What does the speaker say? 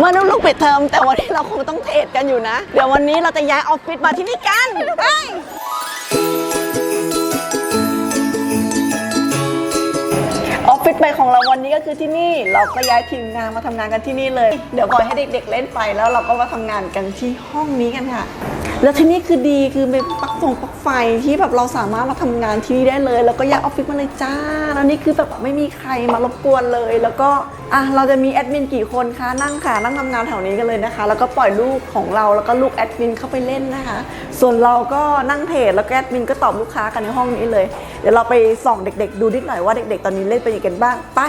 เมื่อลูกปิดเทอมแต่วันนี้เราคงต้องเทรดกันอยู่นะ เดี๋ยววันนี้เราจะย้ายออฟฟิศมาที่นี่กันไปออฟฟิศใหม่ของเราวันนี้ก็คือที่นี่เราก็ย้ายทีมงานมาทำงานกันที่นี่เลย เดี๋ยวปล่อยให้เด็ก ๆ เล่นไปแล้วเราก็มาทำงานกันที่ห้องนี้กันค่ะ แล้วที่นี่คือดีคือเป็น ฟงปลั๊กไฟที่แบบเราสามารถมาทำงานที่นี่ได้เลย แล้วก็ย้ายออฟฟิศมาเลยจ้า แล้วนี่คือแบบไม่มีใครมารบกวนเลย แล้วก็อะเราจะมีแอดมินกี่คนคะนั่งค่ะนั่งทำงานแถวนี้กันเลยนะคะ แล้วก็ปล่อยลูกของเราแล้วก็ลูกแอดมินเข้าไปเล่นนะคะ ส่วนเราก็นั่งเทรดแล้วก็แอดมินก็ตอบลูกค้ากันในห้องนี้เลย เดี๋ยวเราไปส่องเด็ก ๆ ดูนิดหน่อยว่าเด็ก ๆ ตอนนี้เล่นไปยังไงกันบ้างไป